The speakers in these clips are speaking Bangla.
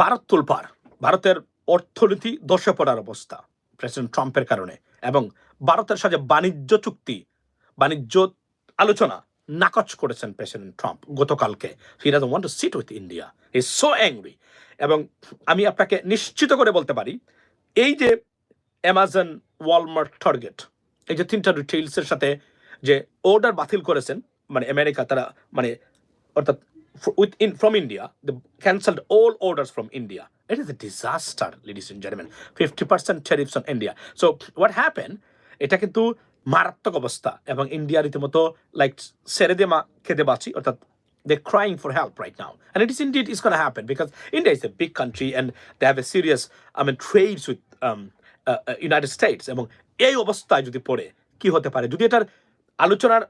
ভারত তোলপাড় ভারতের অর্থনীতি ধসে পড়ার অবস্থা প্রেসিডেন্ট ট্রাম্পের কারণে এবং ভারতের সাথে বাণিজ্য চুক্তি, বাণিজ্য আলোচনা নাকচ করেছেন প্রেসিডেন্ট ট্রাম্প গতকালকে। He doesn't want to sit with India he so angry এবং আমি আপনাকে নিশ্চিত করে বলতে পারি, এই যে অ্যামাজন ওয়ালমার্ট টার্গেট এই যে তিনটা রিটেইলসের সাথে যে অর্ডার বাতিল করেছেন মানে আমেরিকা তারা মানে অর্থাৎ With in from India the cancelled all orders from India it is a disaster ladies and gentleman fifty percent tariffs on India so what happen এটা কিন্তু মারাত্মক অবস্থা এবং ইন্ডিয়া রীতিমতো লাইক সেরে দিয়ে মা খেতে বাঁচি অর্থাৎ they're crying for help right now. And it is indeed is going to happen because India is a big country and they have a serious, I mean, trades with um, uh, uh, United States. এবং এই অবস্থায় যদি পড়ে কি হতে পারে যদি এটার আলোচনার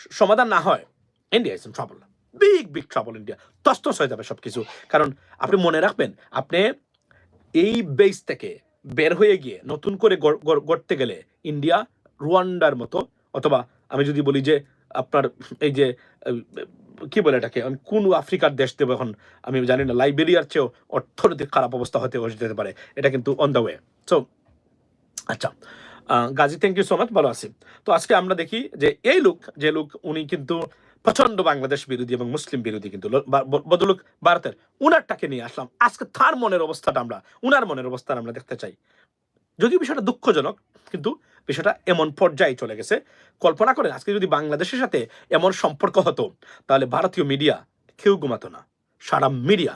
স- সমাধান না হয় India is in trouble big big trouble India তস্তস হয়ে যাবে সব কিছু কারণ আপনি মনে রাখবেন, আপনি এই বেস থেকে বের হয়ে গিয়ে নতুন করে গড়- গড়- গড়তে গেলে ইন্ডিয়া রুয়ান্ডার মতো, অথবা আমি যদি বলি যে আপনার এই যে, কি বলে এটাকে, আমি কোন আফ্রিকার দেশ দেবো এখন, আমি জানি না লাইবেরিয়ার চেয়েও অর্থনৈতিক খারাপ অবস্থা হতে যেতে পারে। এটা কিন্তু অন দ্য ওয়ে সো আচ্ছা Gazi thank you so much ভালো আছি। তো আজকে আমরা দেখি যে এই লোক, যে লোক, উনি কিন্তু প্রচণ্ড বাংলাদেশ বিরোধী এবং মুসলিম বিরোধী কিন্তু বদলুক ভারতের উনারটাকে নিয়ে আসলাম। আজকে তার মনের অবস্থাটা আমরা, উনার মনের অবস্থা আমরা দেখতে চাই। যদিও বিষয়টা দুঃখজনক, কিন্তু বিষয়টা এমন পর্যায়ে চলে গেছে। কল্পনা করেন, আজকে যদি বাংলাদেশের সাথে এমন সম্পর্ক হতো, তাহলে ভারতীয় মিডিয়া কেউ ঘুমাতো না। সারা মিডিয়া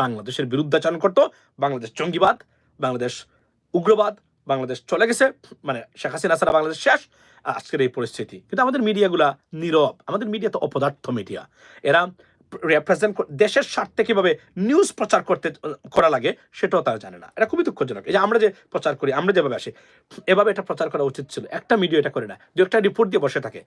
বাংলাদেশের বিরুদ্ধাচরণ করতো। বাংলাদেশ জঙ্গিবাদ, বাংলাদেশ উগ্রবাদ বাংলাদেশ চলে গেছে মানে শেখ হাসিনা ছাড়া বাংলাদেশ শেষ আজকের এই পরিস্থিতি। কিন্তু আমাদের মিডিয়াগুলা নীরব, আমাদের মিডিয়া তো অপদার্থ মিডিয়া। এরা রিপ্রেজেন্ট দেশের স্বার্থে কীভাবে নিউজ প্রচার করতে, করা লাগে সেটাও তারা জানে না। এটা খুবই দুঃখজনক। এই যে আমরা যে প্রচার করি, আমরা যেভাবে আসি, এভাবে এটা প্রচার করা উচিত ছিল। একটা মিডিয়া এটা করে না। দু একটা রিপোর্ট দিয়ে বসে থাকে।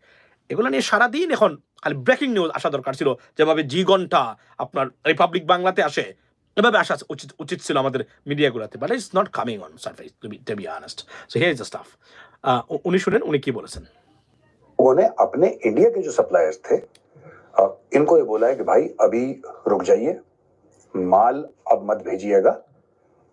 এগুলো নিয়ে সারাদিন এখন খালি ব্রেকিং নিউজ আসা দরকার ছিল। যেভাবে জি ঘণ্টা আপনার রিপাবলিক বাংলাতে আসে এভাবে আসা উচিত উচিত ছিল আমাদের মিডিয়াগুলোতে but it's not coming on surface to be to be honest so here is the stuff উনি শুনেন উনি কি বলেছেন लोगों ने अपने इंडिया के जो सप्लायर्स थे अ, इनको ये बोला है कि भाई अभी रुक जाइए माल अब मत भेजिएगा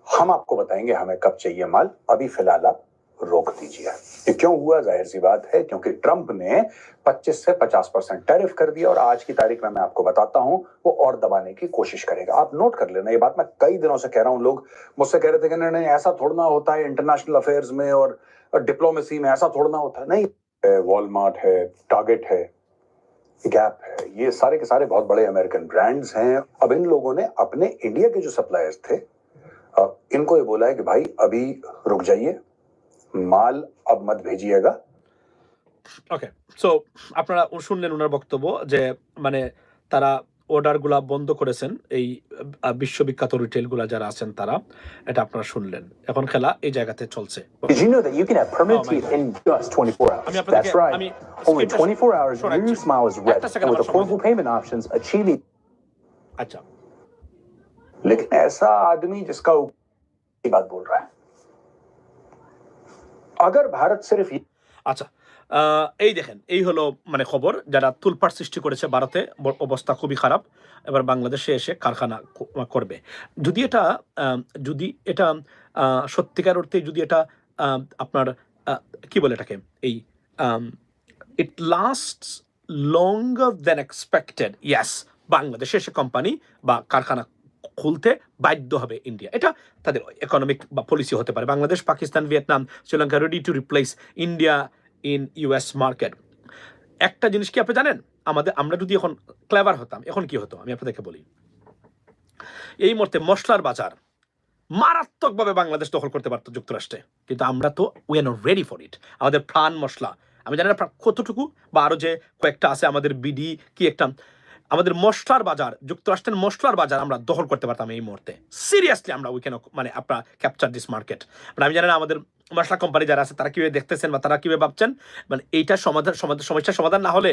हम आपको बताएंगे हमें कब चाहिए माल अभी फिलहाल आप रोक दीजिए। ये क्यों हुआ? ज़ाहिर सी बात है, क्योंकि ट्रंप ने 25 से 50 परसेंट टैरिफ कर दिया और आज की तारीख में मैं आपको बताता हूँ, वो और दबाने की कोशिश करेगा। आप नोट कर लेना, ये बात मैं कई दिनों से कह रहा हूँ, लोग मुझसे कह रहे थे कि नहीं नहीं, ऐसा थोड़ा होता है इंटरनेशनल अफेयर्स में और डिप्लोमेसी में, ऐसा थोड़ा होता है। नहीं वॉलमार्ट है, टारगेट है, गैप है, ये सारे के सारे बहुत बड़े अमेरिकन ब्रांड्स हैं। अब इन लोगों ने अपने इंडिया के जो सप्लायर्स थे इनको ये बोला है कि भाई, अभी रुक जाइए माल अब मत भेजिएगा ওকে সো আপনারা শুনলেন ওনার বক্তব্য যে মানে তারা অর্ডারগুলা বন্ধ করেছেন এই আহ, বিশ্ববিখ্যাত রিটেলগুলা যারা আছেন তারা এটা আপনারা শুনলেন এখন খেলা এই জায়গাতে চলছে Did you know that you can have permanent Oh my teeth God. in just 24 hours? আমি আপনাদেরকে That's right. আমি Only স্ক্রিনটা 24 hours, শোনাচ্ছি। your new smile is red. একটা second And with আমার affordable সময় payment options, achieving আচ্ছা लेकिन ऐसा आदमी जिसका उ- की बात बोल रहा है अगर भारत सिर्फ ये আচ্ছা আহ, এই দেখেন এই হলো মানে খবর যারা তুলপার সৃষ্টি করেছে ভারতে ব- অবস্থা খুবই খারাপ এবার বাংলাদেশে এসে কারখানা ক- করবে যদি এটা আহ, যদি এটা আহ, সত্যিকার অর্থে যদি এটা আহ, আপনার আহ, কি বলে এটাকে এই it last longer then expected yes বাংলাদেশে এসে কোম্পানি বা কারখানা খুলতে বাধ্য হবে ইন্ডিয়া এটা তাদের ইকোনমিক বা পলিসি হতে পারে। Bangladesh, Pakistan, Vietnam, Sri Lanka ready to replace India in US market একটা জিনিস কি আপনি জানেন? আমাদের, আমরা যদি এখন ক্লেভার হতাম, এখন কি হতো? আমি আপনাদেরকে বলি। এই মুহূর্তে মশলার বাজার মারাত্মকভাবে বাংলাদেশ দখল করতে পারতো যুক্তরাষ্ট্রে। কিন্তু আমরা তো we are not ready for it আমাদের প্রাণ মশলা। আমি জানি না কতটুকু বা আরও যে কয়েকটা আছে, আমাদের বিডি কি একটা আমাদের মশলার বাজার, যুক্তরাষ্ট্রের মশলার বাজার আমরা দখল করতে পারতাম এই মুহূর্তে। সিরিয়াসলি আমরা উই ক্যান মানে আপনার ক্যাপচার দিস মার্কেট মানে আমি জানি না আমাদের মশলা কোম্পানি যারা আছে, তারা কীভাবে দেখতেছেন বা তারা কীভাবে ভাবছেন? মানে এইটার সমাধান সমস্যার সমাধান না হলে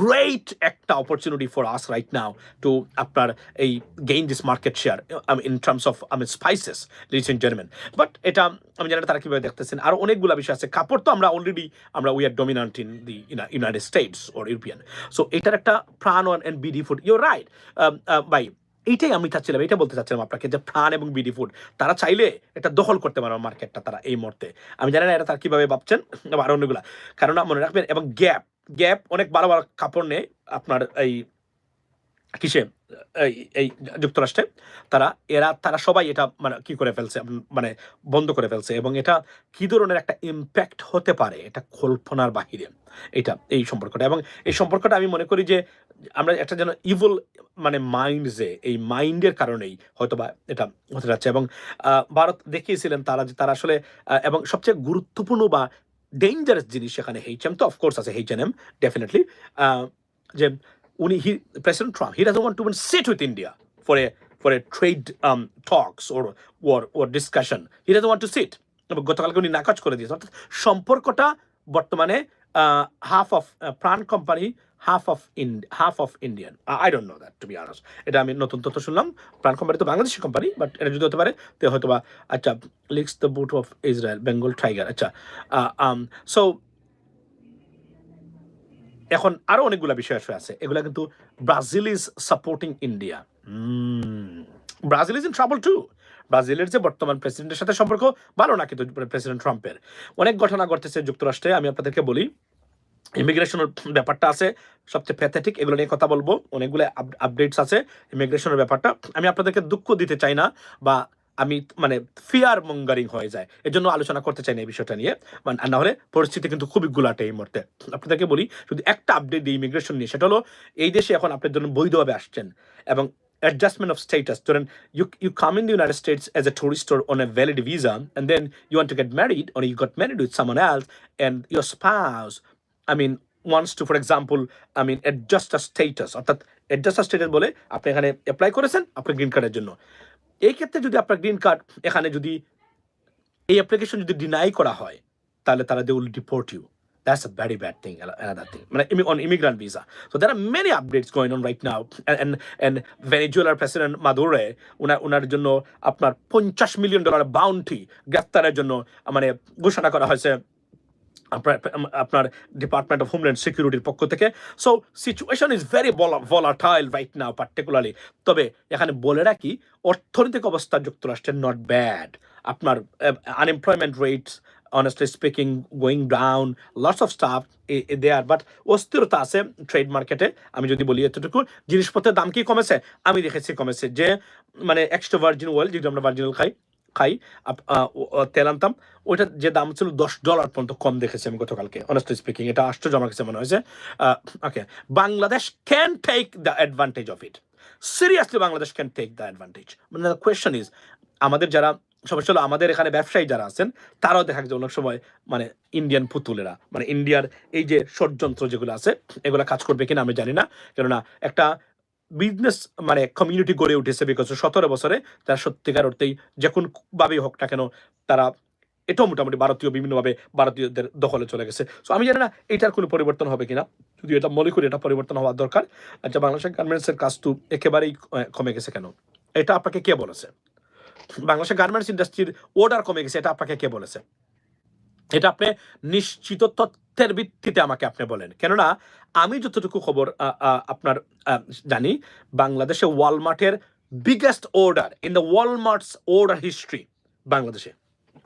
গ্রেট একটা opportunity for us right now to আপনার এই gain this market share in terms of আমি স্পাইসেস ইন জার্মান বাট এটা, আমি জানি তারা কীভাবে দেখতেছেন। আর অনেকগুলো বিষয় আছে। কাপড় তো আমরা অলরেডি আমরা we are dominant in the United States or European so এটার একটা Pran and BD food your right by এইটাই আমি চাচ্ছিলাম এটা বলতে চাচ্ছিলাম আপনাকে যে প্রাণ এবং বিডি ফুড, তারা চাইলে এটা দখল করতে পারবে মার্কেটটা তারা এই মুহূর্তে। আমি জানি না এটা তারা কীভাবে ভাবছেন আরও অন্যগুলা। কারণ মনে রাখবেন, এবং গ্যাপ গ্যাপ অনেক ভালো ভালো কাপড় নেই আপনার এই কিসে এই এই যুক্তরাষ্ট্রে, তারা, এরা, তারা সবাই এটা মানে কি করে ফেলছে মানে বন্ধ করে ফেলছে এবং এটা কি ধরনের একটা ইম্প্যাক্ট হতে পারে, এটা কল্পনার বাহিরে, এটা, এই সম্পর্কটা এবং এই সম্পর্কটা আমি মনে করি যে, আমরা একটা যেন ইভল মানে মাইন্ড যে, এই মাইন্ডের কারণেই হয়তোবা এটা হতে যাচ্ছে এবং ভারত দেখিয়েছিলেন তারা যে, তারা আসলে এবং সবচেয়ে গুরুত্বপূর্ণ বা ডেঞ্জারাস জিনিস সেখানে এইচ এম তো অফকোর্স আছে এইচ এন এম ডেফিনেটলি যে উনি he president Trump he doesn't want to sit with India for a for a trade talks or or or discussion he doesn't want to sit এবং গতকালকে উনি নাকচ করে দিয়েছে অর্থাৎ সম্পর্কটা বর্তমানে half of Pran company half of in half of Indian I don't know that to be earners এটা আমি নতুন তথ্য শুনলাম। প্রাণ কোম্পানি তো বাংলাদেশি কোম্পানি বাট এটা যদি হতে পারে, তো হয়তো বা আচ্ছা licks the boot of Israel Bengal tiger আচ্ছা সো এখন আরও অনেকগুলো বিষয় আছে। এগুলা কিন্তু Brazil is supporting India Brazil is in trouble too ব্রাজিলের যে বর্তমান প্রেসিডেন্টের সাথে সম্পর্ক ভালো না কিন্তু প্রেসিডেন্ট ট্রাম্পের অনেক ঘটনা ঘটতেছে যুক্তরাষ্ট্রে আমি আপনাদেরকে বলি। ইমিগ্রেশনের ব্যাপারটা আছে সবচেয়ে প্যাথেটিক এগুলো নিয়ে কথা বলব। অনেকগুলো আপডেটস আছে। ইমিগ্রেশনের ব্যাপারটা আমি আপনাদেরকে দুঃখ দিতে চাই না বা আমি মানে ফিয়ার মঙ্গারিং হয়ে যায় এর জন্য আলোচনা করতে চাই না এই বিষয়টা নিয়ে মানে না হলে পরিস্থিতি কিন্তু খুবই গুলাটে এই মুহূর্তে আপনাদেরকে বলি শুধু একটা আপডেট দিই ইমিগ্রেশন নিয়ে সেটা হলো এই দেশে এখন আপনার জন্য বৈধভাবে আসছেন এবং adjustment of status. During you you come in the United States as a tourist or on a valid visa, and then you want to get married, or you got married with someone else, and your spouse, I mean, wants to, for example, I mean, adjust a status. অর্থাৎ adjust a status বলে আপনি এখানে অ্যাপ্লাই করেছেন আপনার গ্রিন কার্ডের জন্য এই ক্ষেত্রে যদি আপনার গ্রিন কার্ড এখানে যদি এই অ্যাপ্লিকেশন যদি ডিনাই করা হয়, তাহলে তারা they will deport you that's a very bad thing another thing মানে on immigrant visa so there are many updates going on right now and and ভেনিজুয়েলার president Maduro উনার ওনার জন্য আপনার পঞ্চাশ মিলিয়ন ডলার বাউন্টি গ্রেফতারের জন্য মানে ঘোষণা করা হয়েছে। আপনার ডিপার্টমেন্ট অফ হোমল্যান্ড সিকিউরিটির পক্ষ থেকে। So situation is very volatile right now particularly তবে এখানে বলে রাখি, অর্থনৈতিক অবস্থা যুক্তরাষ্ট্রের নট ব্যাড আপনার unemployment rates honestly speaking, going down, lots of stuff there but অস্থিরতা আছে ট্রেড মার্কেটে আমি যদি বলি এতটুকু, জিনিসপত্রের দাম কি কমেছে? আমি দেখেছি কমেছে যে মানে এক্সট্রা ভার্জিন ওয়েল যেটা আমরা ভার্জিন খাই খাই তেল আনতাম। ওইটার যে দাম ছিল দশ ডলার পর্যন্ত কম দেখেছি আমি গতকালকে অনেস্টলি স্পিকিং এটা আশ্চর্য আমার কাছে মনে হয়েছে। Okay, Bangladesh can take the advantage of it seriously Bangladesh can take the advantage মানে দ্য ইজ আমাদের যারা, সমস্যা হলো আমাদের এখানে ব্যবসায়ী যারা আছেন, তারাও দেখা যায় অনেক সময় মানে ইন্ডিয়ান পুতুলেরা মানে ইন্ডিয়ার এই যে ষড়যন্ত্র যেগুলো আছে, এগুলো কাজ করবে কিনা আমি জানি না। কেননা একটা বিজনেস মানে কমিউনিটি গড়ে উঠেছে বিকজ সতেরো বছরে তারা সত্যিকার অর্থেই যে কোন ভাবেই হোক না কেন তারা এটাও মোটামুটি ভারতীয় বিভিন্নভাবে ভারতীয়দের দখলে চলে গেছে। সো আমি জানি না এটার কোনো পরিবর্তন হবে কিনা যদি এটা মনে করি এটা পরিবর্তন হওয়ার দরকার। আচ্ছা বাংলাদেশের গার্মেন্টসের কাজ তো একেবারেই কমে গেছে কেন? এটা আপনাকে কে বলেছে? বাংলাদেশের গার্মেন্টস ইন্ডাস্ট্রির অর্ডার কমে গেছে, এটা আপনাকে কে বলেছে? এটা আপনি নিশ্চিত তথ্যের ভিত্তিতে আমাকে আপনি বলেন। কেননা আমি যতটুকু খবর আপনার জানি, বাংলাদেশে ওয়ালমার্টের biggest order in the Walmart's order history বাংলাদেশে।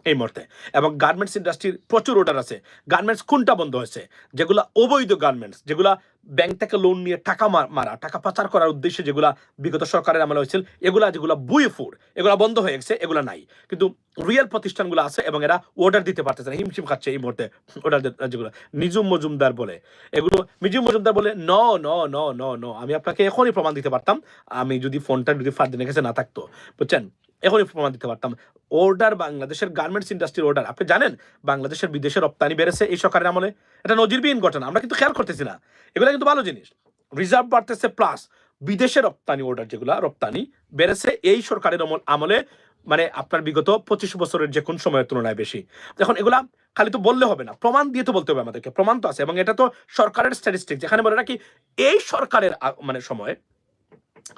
এই মুহূর্তে। এবং গার্মেন্টস ইন্ডাস্ট্রির প্রচুর অর্ডার আছে। গার্মেন্টস কোনটা বন্ধ হয়েছে? যেগুলো অবৈধ গার্মেন্টস যেগুলা ব্যাংক থেকে লোন নিয়ে টাকা মারা, টাকা পাচার করার উদ্দেশ্যে যেগুলা বিগত সরকারের আমলে হয়েছিল, এগুলা যেগুলা বুয়ে ফুড এগুলা বন্ধ হয়ে গেছে, এগুলা নাই। কিন্তু রিয়েল প্রতিষ্ঠানগুলো আছে এবং এরা অর্ডার দিতে পারতেছে না, হিমশিম খাচ্ছে এই মুহূর্তে অর্ডার যেগুলো। নিজুম মজুমদার বলে। এগুলো নিজুম মজুমদার বলে ন ন ন ন ন আমি আপনাকে এখনই প্রমাণ দিতে পারতাম। আমি যদি ফোনটা যদি ফার্দিনের কাছে না থাকতো। বুঝছেন? এখনই প্রমাণ দিতে পারতাম। অর্ডার বাংলাদেশের গার্মেন্টস ইন্ডাস্ট্রির অর্ডার আপনি জানেন, বাংলাদেশের বিদেশে রপ্তানি বেড়েছে এই সরকারের আমলে? এটা নজিরবিহীন ঘটনা, আমরা কিন্তু খেয়াল করতেছি না। এগুলো কিন্তু ভালো জিনিস। রিজার্ভ বাড়তেছে প্লাস বিদেশে রপ্তানি অর্ডার যেগুলো, রপ্তানি বেড়েছে এই সরকারের আমল মানে আপনার বিগত পঁচিশ বছরের যে কোন সময়ের তুলনায় বেশি। এখন এগুলা খালি তো বললে হবে না, প্রমাণ দিয়ে তো বলতে হবে আমাদেরকে, প্রমাণ তো আছে। এবং এটা তো সরকারের স্ট্যাটিস্টিক যেখানে বলে নাকি এই সরকারের মানে সময়ে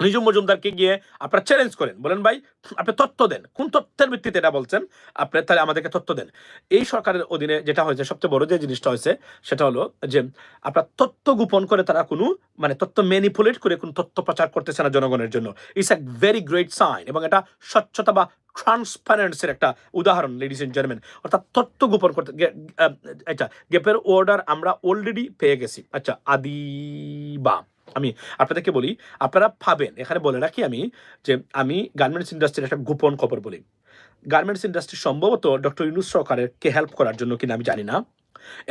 নিজুম মজুমদারকে গিয়ে আপনারা চ্যালেঞ্জ করেন। বলেন ভাই, আপনি তথ্য দেন। কোন তথ্যের ভিত্তিতে এটা বলছেন? আপনি তাহলে আমাদেরকে তথ্য দেন। এই সরকারের অধীনে যেটা হয়েছে, সবচেয়ে বড় যে জিনিসটা হয়েছে, সেটা হলো যে আপনার তথ্য গোপন করে তারা কোনো মানে তথ্য ম্যানিপুলেট করে কোনো তথ্য প্রচার করতেছে না জনগণের জন্য। It's a very great sign এবং এটা স্বচ্ছতা বা ট্রান্সপারেন্সির একটা উদাহরণ লেডিস এন্ড জেন্টলম্যান অর্থাৎ তথ্য গোপন করতে আচ্ছা গেপের অর্ডার আমরা অলরেডি পেয়ে গেছি। আচ্ছা আদিবা আমি আপনাদেরকে বলি, আপনারা পাবেন এখানে বলে রাখি আমি, যে আমি গার্মেন্টস ইন্ডাস্ট্রির একটা গোপন খবর বলি। গার্মেন্টস ইন্ডাস্ট্রি সম্ভবত ডক্টর ইউনুস সরকারেরকে হেল্প করার জন্য কিনা আমি জানি না।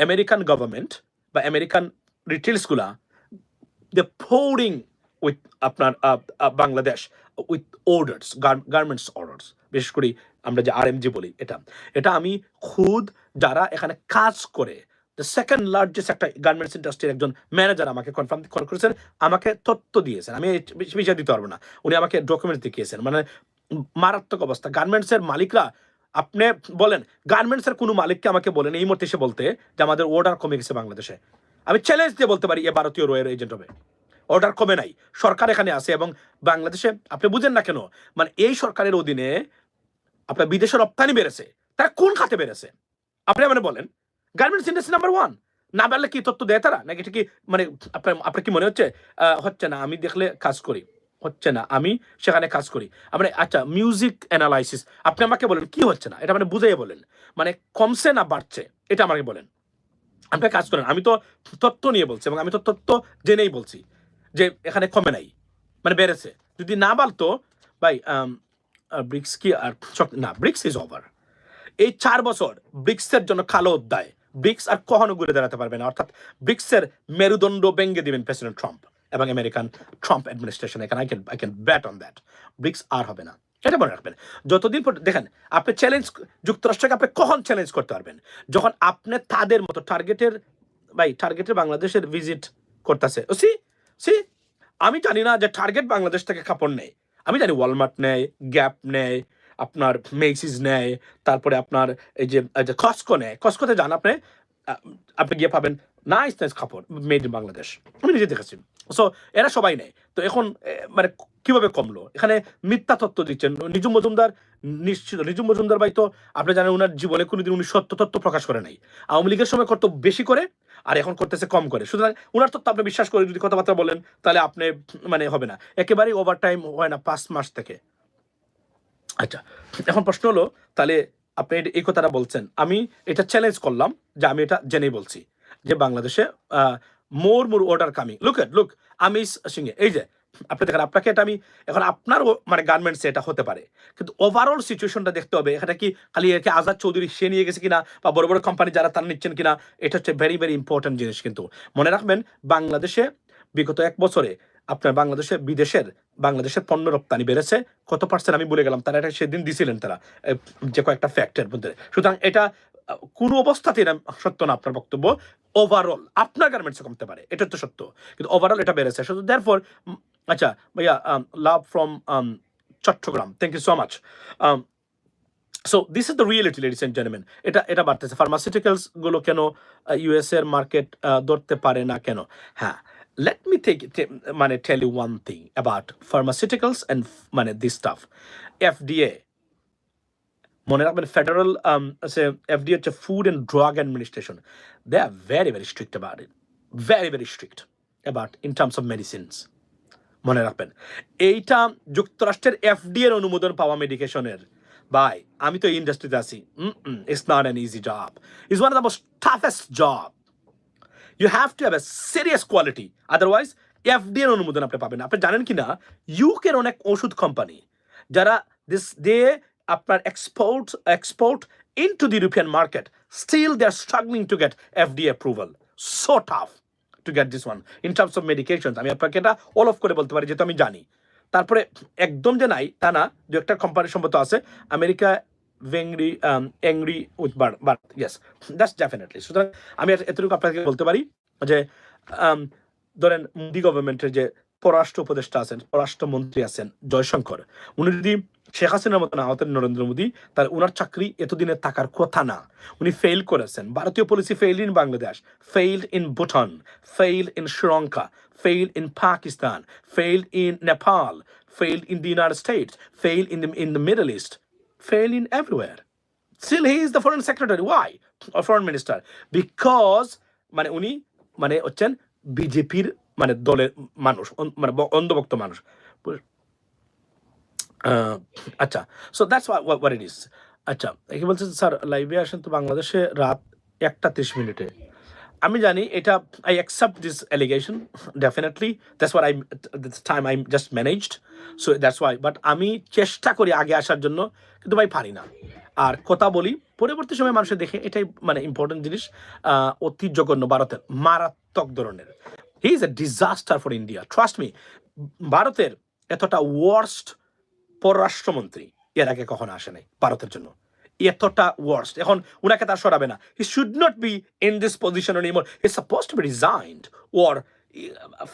আমেরিকান গভর্নমেন্ট বা আমেরিকান রিটেলসগুলা দ্য ফোরিং উইথ আপনার Bangladesh with orders garments orders বিশেষ করে আমরা যে আর বলি এটা। এটা আমি খুদ যারা এখানে কাজ করে দ্য সেকেন্ড লার্জেস্ট একটা গার্মেন্টস ইন্ডাস্ট্রির একজন ম্যানেজার আমাকে কনফার্ম কল করেছেন, আমাকে তথ্য দিয়েছেন। আমি বিষয় দিতে পারব না। উনি আমাকে ডকুমেন্ট দেখিয়েছেন। মানে মারাত্মক অবস্থা। গার্মেন্টসের মালিকরা, আপনি বলেন গার্মেন্টসের কোনো মালিককে আমাকে বলেন এই মুহূর্তে এসে বলতে যে আমাদের অর্ডার কমে গেছে বাংলাদেশে। আমি চ্যালেঞ্জ দিয়ে বলতে পারি, এ ভারতীয় রয়ের এজেন্ট হবে। অর্ডার কমে নাই। সরকার এখানে আছে এবং বাংলাদেশে, আপনি বুঝেন না কেন? মানে এই সরকারের অধীনে আপনার বিদেশে রপ্তানি বেড়েছে। তারা কোন খাতে বেড়েছে? আপনি মানে বলেন। Garments industry number one. না পারলে কি তথ্য দেয় তারা? নাকি এটা কি মানে আপনার আপনার কি মনে হচ্ছে? হচ্ছে না, আমি দেখলে কাজ করি। হচ্ছে না, আমি সেখানে কাজ করি। মানে আচ্ছা মিউজিক অ্যানালাইসিস আপনি আমাকে বলেন, কি হচ্ছে না? এটা মানে বুঝাই বলেন। মানে কমছে না বাড়ছে? এটা আমাকে বলেন। আপনি কাজ করেন। আমি তো তথ্য নিয়ে বলছি, এবং আমি তো তথ্য জেনেই বলছি যে এখানে কমে নাই মানে বেড়েছে। যদি না বাড়তো, ভাই ব্রিক্স কি আর না, ব্রিক্স ইজ ওভার এই চার বছর ব্রিক্সের জন্য কালো অধ্যায়। ব্রিক্স আর কখনো ঘুরে দাঁড়াতে পারবে না। অর্থাৎ ব্রিক্সের মেরুদণ্ড ভেঙে দিবেন প্রেসিডেন্ট ট্রাম্প এবং আমেরিকান ট্রাম্প অ্যাডমিনিস্ট্রেশন। এখানে I can I can bet on that BRICS আর হবে না। এটা মনে রাখবেন। যতদিন পর দেখেন, আপনি চ্যালেঞ্জ যুক্তরাষ্ট্রকে আপনি কখন চ্যালেঞ্জ করতে পারবেন? যখন আপনি তাদের মতো টার্গেটের ভাই টার্গেটের বাংলাদেশের ভিজিট করতেছে। সি সি, আমি জানি না যে টার্গেট বাংলাদেশ থেকে কাপড় নেয়। আমি জানি ওয়ালমার্ট নেয় গ্যাপ নেয় আপনার মেক্সিস নেয়, তারপরে আপনার এই যে কস্কো নেয় কস্কোতে যান আপনি আপনি গিয়ে পাবেন নাইস নাইস কাপড় মেড ইন বাংলাদেশ আমি নিজে দেখেছি। সো এরা সবাই নেয়। তো এখন মানে কীভাবে কমলো? এখানে মিথ্যা তথ্য দিচ্ছেন। নিজুম মজুমদার, নিশ্চিত নিজুম মজুমদার ভাই তো, আপনি জানেন ওনার জীবনে কোনোদিন উনি সত্য তথ্য প্রকাশ করে নাই। আওয়ামী লীগের সময় করতো বেশি করে, আর এখন করতেছে কম করে। সুতরাং ওনার তথ্য আপনি বিশ্বাস করে যদি কথাবার্তা বলেন, তাহলে আপনি মানে হবে না। একেবারেই ওভার টাইম হয় না পাঁচ মাস থেকে। আচ্ছা এখন প্রশ্ন হলো, তাহলে আপনি এই- কথাটা বলছেন, আমি এটা চ্যালেঞ্জ করলাম যে আমি এটা জেনেই বলছি যে বাংলাদেশে more more order coming look at look আমি সিংহে, এই যে, আপনি দেখেন, আপনাকে এটা আমি, এখন আপনার মানে গার্মেন্টসে এটা হতে পারে, কিন্তু ওভারঅল সিচুয়েশনটা দেখতে হবে, এখানে কি খালি একে আজাদ চৌধুরী সে নিয়ে গেছে কিনা, বা বড় বড় কোম্পানি যারা তারা নিচ্ছেন কিনা, এটা হচ্ছে ভেরি ভেরি ইম্পর্টেন্ট জিনিস কিন্তু। মনে রাখবেন, বাংলাদেশে বিগত এক বছরে আপনার বাংলাদেশে, বিদেশের, বাংলাদেশের পণ্য রপ্তানি বেড়েছে। কত পার্সেন্ট আমি বলে গেলাম, তারা এটা সেদিন দিছিলেন তারা যে কয়েকটা ফ্যাক্টের মধ্যে। সুতরাং এটা, কোনো অবস্থাতেই এটা সত্য না আপনার বক্তব্য। ওভারঅল আপনার গার্মেন্টসে কমতে পারে এটা তো সত্য। কিন্তু ওভারঅল এটা বেড়েছে। শুধু দেয়ার ফর আচ্ছা ভাইয়া love from Chattogram. Thank you so much so this is the reality ladies and gentleman এটা এটা বাড়তেছে। ফার্মাসিউটিক্যালসগুলো কেন ইউএস এর মার্কেট ধরতে পারে না কেন? হ্যাঁ লেট মি টেক মানে tell you one thing about pharmaceuticals and মানে দিস স্টাফ এফডিএ মনে রাখবেন ফেডারেল এফডিএ হচ্ছে food and drug administration they are very very strict about it very very strict about in terms of medicines মনে রাখবেন, এইটা যুক্তরাষ্ট্রের এফডি এর অনুমোদন পাওয়া মেডিকেশনের ভাই, আমি তো ইন্ডাস্ট্রিতে আছি। It's not an easy job is one of the most toughest job you have to have a serious quality otherwise FD এর অনুমোদন আপনি পাবেন আপনি জানেন কি না? ইউকের অনেক ওষুধ কোম্পানি যারা দিস দে আপনার export export into the European market still they are struggling to get FD approval so tough to get this one in terms of medication আমি আপনাকে এটা অল অফ করে বলতে পারি, যেহেতু আমি জানি। তারপরে একদম যে নাই, তা না, দু একটা কোম্পানি সম্ভবত আছে। আমেরিকা ভেংরি অ্যাংরি উইথ বার বার ইয়েস দ্যাটস ডেফিনেটলি সুতরাং আমি এতটুকু আপনাকে বলতে পারি যে ধরেন মোদি গভর্নমেন্টের যে পররাষ্ট্র উপদেষ্টা আছেন পররাষ্ট্রমন্ত্রী আছেন জয়শঙ্কর উনি যদি শেখ হাসিনার মতন আহতের নরেন্দ্র মোদী তার ওনার চাকরি এতদিনে থাকার কথা না। উনি ফেল করেছেন। ভারতীয় policy fail in Bangladesh failed in Bhutan fail in Sri Lanka failed in Pakistan, failed in Nepal, failed in the United States, failed in the in the Middle In everywhere. Still, he is the foreign secretary. Why? Or foreign minister? Because মানে উনি মানে হচ্ছেন বিজেপির মানে দলের মানুষ মানে অন্ধভক্ত মানুষ আচ্ছা so that's what it is আচ্ছা কি বলছেন স্যার লাইভে আসেন তো বাংলাদেশে রাত একটা ত্রিশ মিনিটে আমি জানি এটা I accept this allegation definitely that's what I this time I just managed so that's why but আমি চেষ্টা করি আগে আসার জন্য, কিন্তু ভাই পারি না। আর কথা বলি, পরবর্তী সময় মানুষের দেখে এটাই মানে ইম্পর্টেন্ট জিনিস অতি জঘন্য ভারতের, মারাত্মক ধরনের। He is a disaster for India trust me ভারতের এতটা ওয়ার্স্ট পররাষ্ট্রমন্ত্রী এর আগে কখনো আসে নাই, ভারতের জন্য। এতটা ওয়ার্স্ট এখন উনাকে তার সরাবে না। He should not be in this position anymore he suppose to be resigned or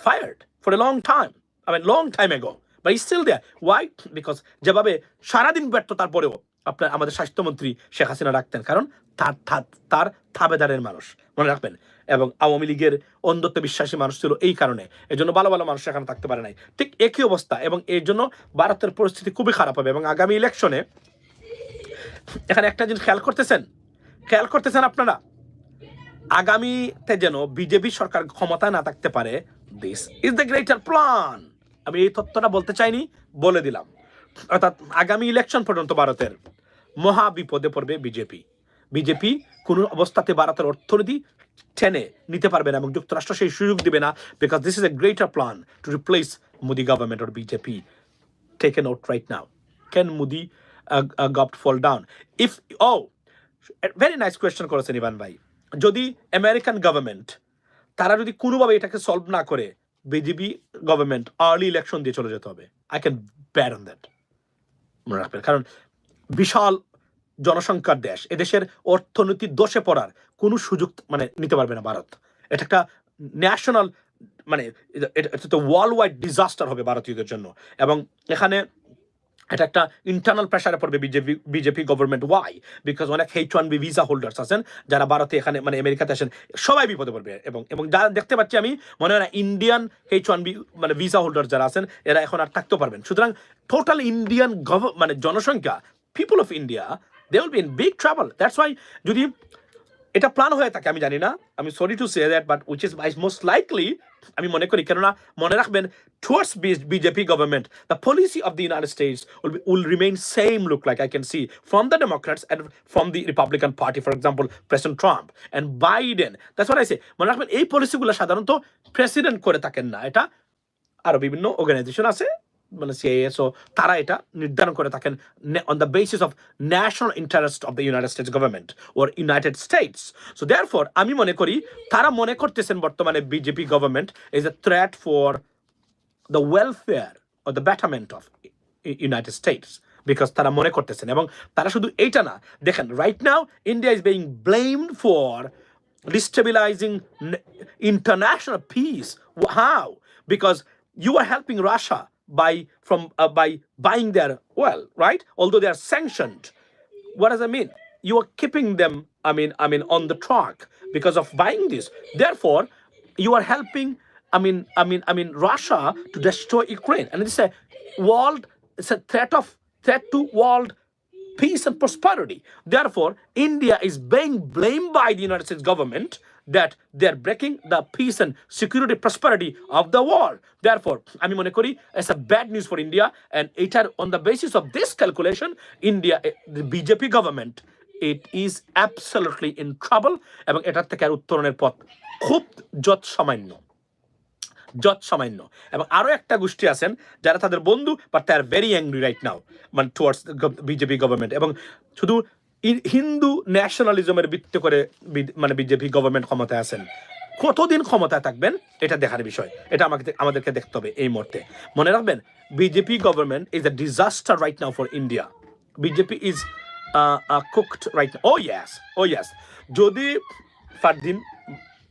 fired for a long time I mean long time ago he still there why because যেভাবে সারাদিন ব্যর্থতার পরেও আপনার আমাদের স্বাস্থ্যমন্ত্রী শেখ হাসিনা রাখতেন। কারণ তার- তার থাবেদারের মানুষ। মনে রাখবেন? এবং আওয়ামী লীগের অন্ধত্ব বিশ্বাসী মানুষ ছিল এই কারণে। এই জন্য ভালো ভালো মানুষ এখানে থাকতে পারে নাই। ঠিক একই অবস্থা। এবং এর জন্য ভারতের পরিস্থিতি খুবই খারাপ হবে। এবং আগামী ইলেকশনে এখানে একটা জিনিস খেয়াল করতেছেন? খেয়াল করতেছেন আপনারা? আগামীতে যেন বিজেপি সরকার ক্ষমতায় না থাকতে পারে this is the greater plan আমি এই তথ্যটা বলতে চাইনি, বলে দিলাম। অর্থাৎ আগামী ইলেকশন পর্যন্ত ভারতের মহা বিপদে পড়বে বিজেপি। বিজেপি কোনো অবস্থাতে ভারতের অর্থনীতি টেনে নিতে পারবে না এবং যুক্তরাষ্ট্র সেই সুযোগ দিবে না because this is a greater plan to replace Modi government or BJP take a right now now. Can Fall down? If oh, a very nice question করেছেন ইভান ভাই। যদি আমেরিকান গভর্নমেন্ট তারা যদি কোনোভাবে এটাকে সলভ না করে বিজেপি গভর্নমেন্ট আর্লি ইলেকশন দিয়ে চলে যেতে হবে। I can bet on that মনে রাখবেন। কারণ বিশাল জনসংখ্যার দেশ এদেশের অর্থনীতি দোষে পড়ার কোনো সুযোগ মানে নিতে পারবে না ভারত। এটা একটা ন্যাশনাল মানে এটা- ওয়ার্ল্ড ওয়াইড ডিজাস্টার হবে ভারতীয়দের জন্য। এবং এখানে এটা একটা ইন্টারনাল প্রেশারে পড়বে BJP BJP government why because অনেক H one B visa holders আছেন, যারা ভারতে এখানে মানে আমেরিকাতে আসেন, সবাই বিপদে পড়বে। এবং এবং যা দেখতে পাচ্ছি আমি, মনে হয় না ইন্ডিয়ান এইচ ওয়ান বি মানে ভিসা হোল্ডার যারা আছেন, এরা এখন আর থাকতে পারবেন। সুতরাং টোটাল ইন্ডিয়ান গভ মানে জনসংখ্যা people of India they will be in big trouble that's why যদি এটা প্ল্যান হয়ে থাকে, আমি জানি না। আমি sorry to say that but which is most likely আমি মনে করি, কেননা মনে রাখবেন towards BJP government the policy of the United States will will remain same look like I can see from the Democrats and from the Republican party for example president Trump and Biden that's what I মনে রাখবেন, এই পলিসিগুলো সাধারণত প্রেসিডেন্ট করে থাকেন না। এটা আরও বিভিন্ন অর্গানাইজেশন আছে মানে সিআইএস ও তারা এটা নির্ধারণ করে থাকেন on the basis of national interest of the United States government or United States so therefore আমি মনে করি তারা মনে করতেছেন বর্তমানে BJP government is a threat for the welfare O the betterment of United States because তারা মনে করতেছেন এবং তারা শুধু এইটা না, দেখেন right now India is being blamed for destabilizing n- international peace. Wh- How? Because you are helping Russia by from uh, by buying their oil, right? Although they are sanctioned. What does that mean? You are keeping them, I mean, I mean, on the track because of buying this. Therefore, you are helping. I mean, I mean, I mean, Russia to destroy Ukraine, and it's a world. It's a threat of threat to world peace and prosperity. Therefore, India is being blamed by the United States government that they're breaking the peace and security prosperity of the world. Therefore, আমি মনে করি it's a bad news for India and it are on the basis of this calculation, India, eh, the BJP government, it is absolutely in trouble এবং এটার থেকে আর উত্তরণের পথ খুব যৎ সামান্য যৎ সামান্য এবং আরও একটা গোষ্ঠী আছেন যারা তাদের বন্ধু but they are very angry right now মানে টুয়ার্ডস বিজেপি গভর্নমেন্ট এবং শুধু হিন্দু ন্যাশনালিজমের ভিত্তি করে মানে বিজেপি গভর্নমেন্ট ক্ষমতায় আছেন। কতদিন ক্ষমতায় থাকবেন, এটা দেখার বিষয়। এটা আমাকে আমাদেরকে দেখতে হবে এই মুহূর্তে। মনে রাখবেন BJP government is a disaster right now for India BJP is cooked right oh yes oh yes যদি ফারদিন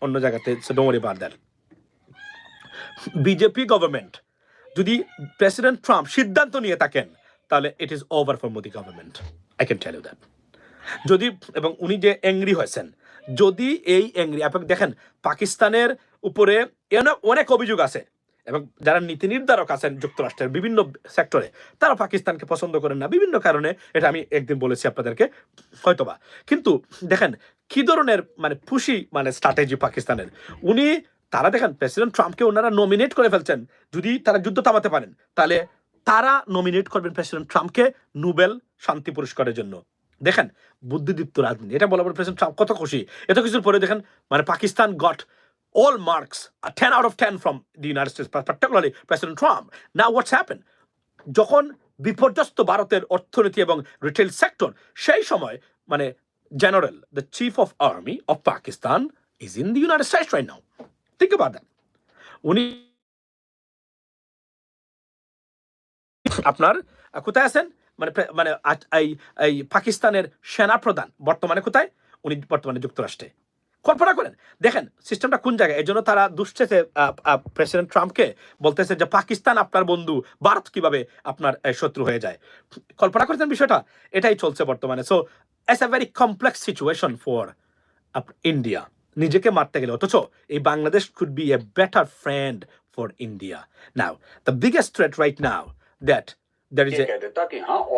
অন্য জায়গাতে ডোমরি বার্দার বিজেপি গভর্নমেন্ট যদি প্রেসিডেন্ট ট্রাম্প সিদ্ধান্ত নিয়ে থাকেন, তাহলে it is over for Modi government I can tell you that যদি, এবং উনি যে অ্যাংরি হয়েছেন, যদি এই অ্যাংরি আপনি দেখেন, পাকিস্তানের উপরে অনেক অভিযোগ আছে, এবং যারা নীতি নির্ধারক আছেন যুক্তরাষ্ট্রের বিভিন্ন সেক্টরে তারা পাকিস্তানকে পছন্দ করেন না। বিভিন্ন কারণে এটা আমি একদিন বলেছি আপনাদেরকে, হয়তোবা। কিন্তু দেখেন, কি ধরনের মানে খুশি মানে স্ট্র্যাটেজি পাকিস্তানের? উনি, তারা দেখেন প্রেসিডেন্ট ট্রাম্পকে ওনারা নমিনেট করে ফেলছেন। যদি তারা যুদ্ধ থামাতে পারেন, তাহলে তারা নমিনেট করবেন প্রেসিডেন্ট ট্রাম্পকে নোবেল শান্তি পুরস্কারের জন্য। দেখেন বুদ্ধিদীপ্ত রাজনীতি এটা বলা প্রেসিডেন্ট ট্রাম্প কত খুশি এত কিছুর পরে দেখেন মানে Pakistan got marks a 10 out of 10 from the United States, particularly President Trump. Now, what's happened? যখন বিপর্যস্ত ভারতের অর্থনীতি এবং রিটেল সেক্টর সেই সময় মানে general the chief of army of Pakistan is in the United States right now think about that উনি আপনার কোথায় আছেন মানে মানে এই পাকিস্তানের সেনা প্রধান বর্তমানে কোথায়? উনি বর্তমানে যুক্তরাষ্ট্রে। কল্পনা করেন, দেখেন সিস্টেমটা কোন জায়গায়? এই জন্য তারা দুষ্টেছে প্রেসিডেন্ট ট্রাম্পকে বলতেছে যে পাকিস্তান আপনার বন্ধু, ভারত কীভাবে আপনার শত্রু হয়ে যায়। কল্পনা করেছেন বিষয়টা? এটাই চলছে বর্তমানে। So is a very complex situation for India নিজেকে মারতে গেলে। অথচ এই Bangladesh could be a better friend for India now the biggest threat right now that that is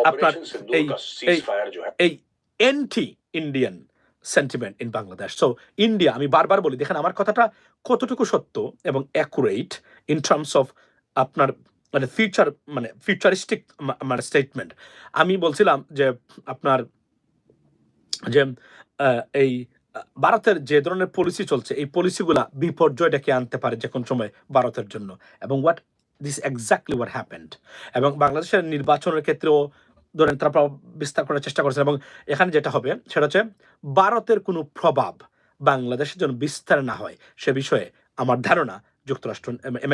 আপনার এই এই anti Indian sentiment in Bangladesh so India আমি বারবার বলি দেখেন আমার কথাটা কতটুকু সত্য এবং অ্যাকুরেট ইন টার্মস অফ আপনার মানে ফিউচার মানে ফিউচারিস্টিক মানে স্টেটমেন্ট আমি বলছিলাম যে আপনার যে এই ভারতের যে ধরনের পলিসি চলছে এই পলিসিগুলা বিপর্যয় ডেকে আনতে পারে যে কোন সময় ভারতের জন্য। এবং what this exactly what happened এবং বাংলাদেশের নির্বাচনের ক্ষেত্রেও ধরেন তারা বিস্তার করার চেষ্টা করছেন এবং এখানে যেটা হবে, সেটা হচ্ছে ভারতের কোনো প্রভাব বাংলাদেশের জন্য বিস্তার না হয়। সে বিষয়ে আমার ধারণা যুক্তরাষ্ট্র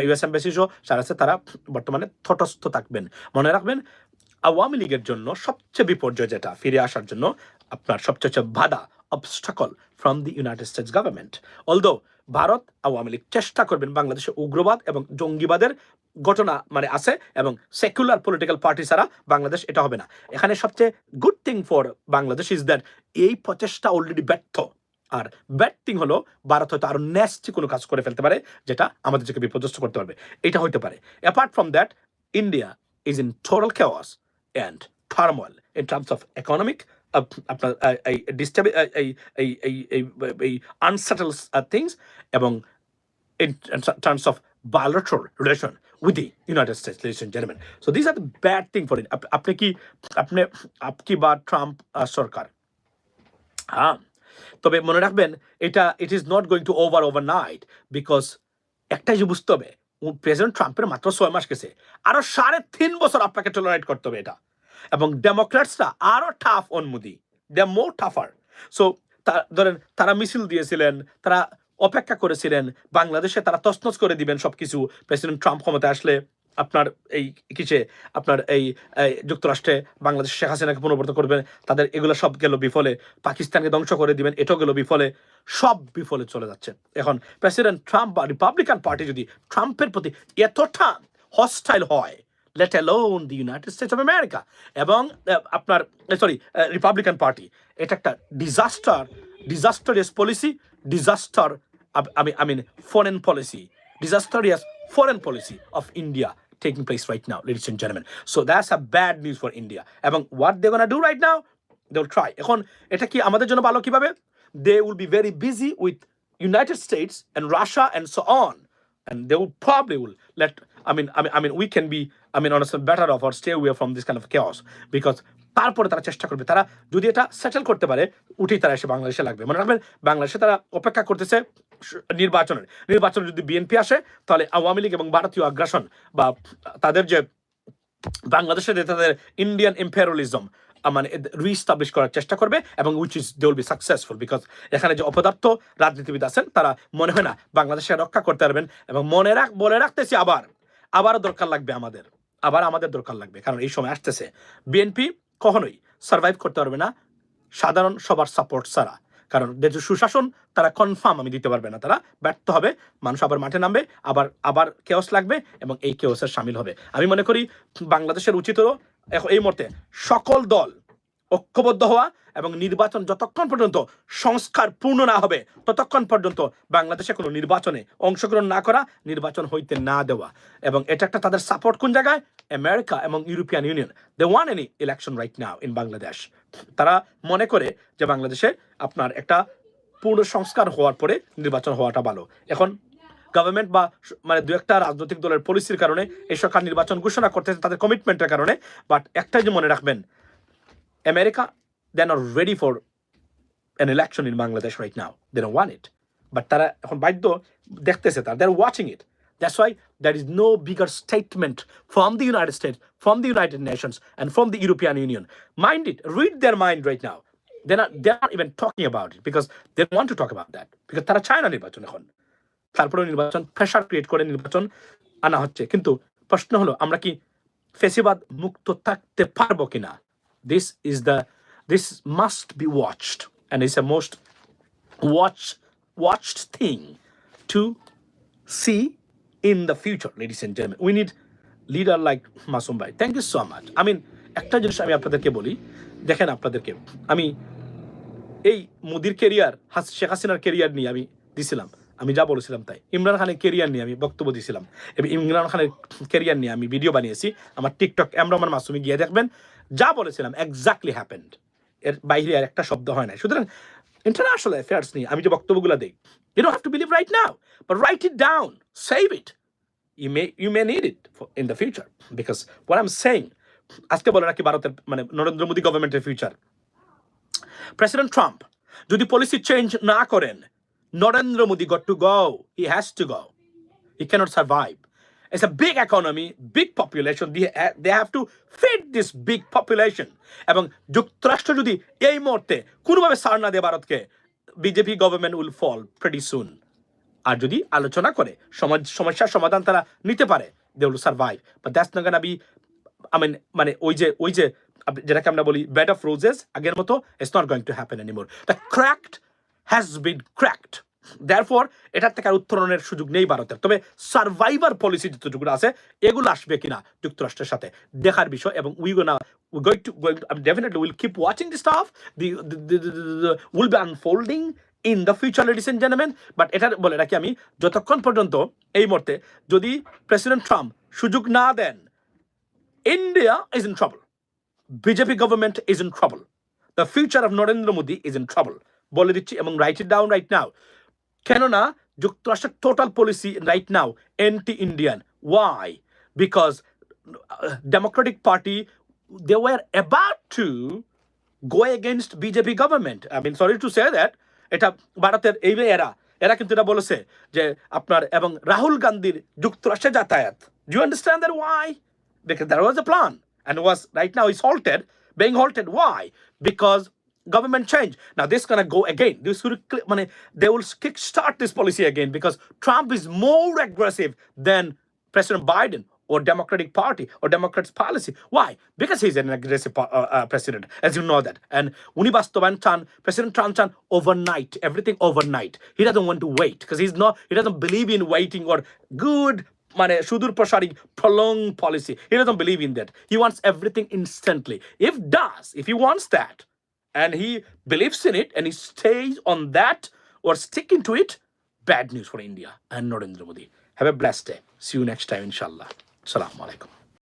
ইউএস এম্বাসি সহ আছে তারা বর্তমানে তটস্থ থাকবেন। মনে রাখবেন, আওয়ামী লীগের জন্য সবচেয়ে বিপর্যয় যেটা, ফিরে আসার জন্য আপনার সবচেয়ে বাধা obstacle from the United States government although Bharat Awami League চেষ্টা করবেন বাংলাদেশে উগ্রবাদ এবং জঙ্গিবাদের ঘটনা মানে আছে এবং সেকুলার পলিটিক্যাল পার্টি ছাড়া বাংলাদেশ এটা হবে না। এখানে সবচেয়ে good thing for Bangladesh is that এই প্রচেষ্টা অলরেডি ব্যর্থ। আর ব্যাড থিং হলো ভারত হয়তো আরও ন্যাস্টি কোনো কাজ করে ফেলতে পারে, যেটা আমাদের থেকে বিপর্যস্ত করতে পারবে। এটা হইতে পারে। Apart from that India is in total chaos and turmoil in terms of economic আপনার ডিস্টার্ব এই এই এই থিংস এবং thing for it. আপনি কি আপনি আপকি বা ট্রাম্প সরকার হ্যাঁ তবে মনে রাখবেন এটা it is not going to over overnight because একটাই যে বুঝতে হবে প্রেসিডেন্ট ট্রাম্পের মাত্র ছয় মাস গেছে। আরও সাড়ে তিন বছর আপনাকে টলারেট করতে হবে এটা। এবং ডেমোক্রেটসরা আরও tough on Modi they more tougher so ধরেন, তারা মিছিল দিয়েছিলেন, তারা অপেক্ষা করেছিলেন, বাংলাদেশে তারা তছনছ করে দিবেন সবকিছু। প্রেসিডেন্ট ট্রাম্প ক্ষমতায় আসলে আপনার এই কিসে আপনার এই যুক্তরাষ্ট্রে বাংলাদেশ শেখ হাসিনাকে পুনর্বর্তন করবেন, তাদের এগুলো সব গেল বিফলে, পাকিস্তানকে ধ্বংস করে দিবেন, এটাও গেল বিফলে, সব বিফলে চলে যাচ্ছে। এখন প্রেসিডেন্ট ট্রাম্প বা রিপাবলিকান পার্টি যদি ট্রাম্পের প্রতি এতটা হস্টাইল হয় Let alone the United States of America এবং আহ, আপনার সরি রিপাবলিকান পার্টি এটা একটা disaster disasterious policy disaster I mean, I mean, foreign policy, disastrous foreign policy of India taking place right now, ladies and gentlemen. So that's a bad news for India. এবং what they're gonna do right now, they'll try. এখন এটা কি আমাদের জন্য ভালো কিভাবে? They will be very busy with United States and Russia and so on. And they will probably will let I mean I mean I mean, we can be, I mean, honestly, better off or stay away from this kind of chaos because তারপরে তারা চেষ্টা করবে। তারা যদি এটা সেটেল করতে পারে, উঠেই তারা এসে বাংলাদেশে লাগবে। মনে রাখবেন, বাংলাদেশে তারা অপেক্ষা করতেছে নির্বাচনের। নির্বাচনে যদি বিএনপি আসে, তাহলে আওয়ামী লীগ এবং ভারতীয় আগ্রাসন বা তাদের যে বাংলাদেশে যে তাদের ইন্ডিয়ান ইম্পেরিয়ালিজম মানে রিস্টাবলিশ করার চেষ্টা করবে এবং which is they will be successful because এখানে যে অপদার্থ রাজনীতিবিদ আছেন, তারা মনে হয় না বাংলাদেশে রক্ষা করতে পারবেন এবং মনে রাখ বলে রাখতেছি আবার আবারও দরকার লাগবে আমাদের। আবার আমাদের দরকার লাগবে, কারণ এই সময় আসতেছে। বিএনপি কখনোই সার্ভাইভ করতে পারবে না, সাধারণ সবার সাপোর্ট ছাড়া। কারণ যে সুশাসন, তারা কনফার্ম আমি দিতে পারবে না, তারা ব্যর্থ হবে, মানুষ আবার মাঠে নামবে, আবার আবার কেওস লাগবে এবং এই কেওসের সামিল হবে। আমি মনে করি বাংলাদেশের উচিত হলো, এই মুহূর্তে সকল দল ঐক্যবদ্ধ হওয়া এবং নির্বাচন যতক্ষণ পর্যন্ত সংস্কার পূর্ণ না হবে, ততক্ষণ পর্যন্ত বাংলাদেশে কোনো নির্বাচনে অংশগ্রহণ না করা, নির্বাচন হইতে না দেওয়া। এবং এটা একটা তাদের সাপোর্ট কোন জায়গায়? আমেরিকা এবং European Union they want any election right now in Bangladesh তারা মনে করে যে বাংলাদেশে আপনার একটা পূর্ণ সংস্কার হওয়ার পরে নির্বাচন হওয়াটা ভালো। এখন গভর্নমেন্ট বা মানে দু একটা রাজনৈতিক দলের পলিসির কারণে এই সরকার নির্বাচন ঘোষণা করতেছে তাদের কমিটমেন্টের কারণে। বাট একটাই যে মনে রাখবেন America they are ready for an election in Bangladesh right now. They don't want it. But তারা they're watching it. That's why there is no bigger statement from the United States, from the United Nations, and from the European Union. Mind it, read their mind right now. They're not, they're not even talking about it because they don't want to talk about that. Because তারা চায় না নির্বাচন এখন তারপরে নির্বাচন প্রেশার ক্রিয়েট করে নির্বাচন আনা হচ্ছে কিন্তু প্রশ্ন হলো আমরা কি ফেসিবাদ মুক্ত থাকতে পারব কিনা this is the this must be watched and is a most watch watched thing to see in the future ladies and gentleman we need leader like Masum ভাই thank you so much I একটা জিনিস আমি আপনাদেরকে বলি, দেখেন আপনাদেরকে, আমি এই মোদির কেরিয়ার শেখ হাসিনার কেরিয়ার নিয়ে আমি দিছিলাম। আমি যা বলেছিলাম তাই। ইমরান খানের কেরিয়ার নিয়ে আমি বক্তব্য দিয়েছিলাম এবং ইমরান খানের কেরিয়ার নিয়ে আমি ভিডিও বানিয়েছি। আমার টিকটক এমরামান মাসুমি গিয়ে দেখবেন। যা বলেছিলাম এক্স্যাক্টলি হ্যাপেন্ড এর বাইরে আর একটা শব্দ হয় না সুতরাং ইন্টারন্যাশনাল অ্যাফেয়ার্স নিয়ে আমি যে বক্তব্যগুলো দিই you have to believe right now but write it down save it you may you may need it for, in the future because what I'm saying আজকে বলে রাখি ভারতের মানে নরেন্দ্র মোদী গভর্নমেন্টের ফিউচার প্রেসিডেন্ট ট্রাম্প যদি পলিসি চেঞ্জ না করেন Narendra Modi got to go he has to go he cannot survive It's a big economy, big population. They, ha- they have to feed this big population. এবং যুক্তরাষ্ট্র যদি এই মুহূর্তে কোনোভাবে সার না দেয় ভারতকে BJP government will fall pretty soon আর যদি আলোচনা করে সমাজ সমস্যার সমাধান তারা নিতে পারে they will survive but that's not gonna be I mean মানে ওই যে ওই যে যেটাকে আমরা বলি বেড অফ রোজেস আগের মতো it's not going to happen anymore the cracked has been cracked therefore এটার থেকে আর উত্তরণের সুযোগ নেই ভারতের। তবে সার্ভাইভার পলিসি যতটুকু আছে, এগুলো আসবে কিনা যুক্তরাষ্ট্রের সাথে দেখার বিষয় এবং we gonna going to definitely will keep watching the stuff the will be unfolding in the future ladies and gentleman but এটা বলে রাখি আমি, যতক্ষণ পর্যন্ত এই মুহূর্তে যদি প্রেসিডেন্ট ট্রাম্প সুযোগ না দেন India is in trouble BJP government is in trouble the future of Narendra Modi is in trouble বলে দিচ্ছি এবং write it down right now কেননা যুক্তরাষ্ট্রের total policy right now anti Indian why because Democratic party they were about to go against BJP government I mean sorry to say that এটা ভারতের এই যে এরা এরা কিন্তু এটা বলেছে যে আপনার এবং রাহুল গান্ধীর যুক্তরাষ্ট্রে যাতায়াত। Do you understand that why because there was a plan and was right now is halted, being halted. Why? Because government change now this gonna go again this will cl- money they will kick start this policy again because trump is more aggressive than president biden or democratic party or democrats policy why because he's an aggressive po- uh, uh, president as you know that and unibastovan chan president trump chan overnight everything overnight he doesn't want to wait because he's not he doesn't believe in waiting or good মানে সুদূর প্রসারী prolonged policy. He doesn't believe in that. He wants everything instantly. If does, if he wants that, and he believes in it, and he stays on that or sticking to it, bad news for India and Narendra Modi. Have a blessed day. See you next time, inshallah. Assalamu alaikum.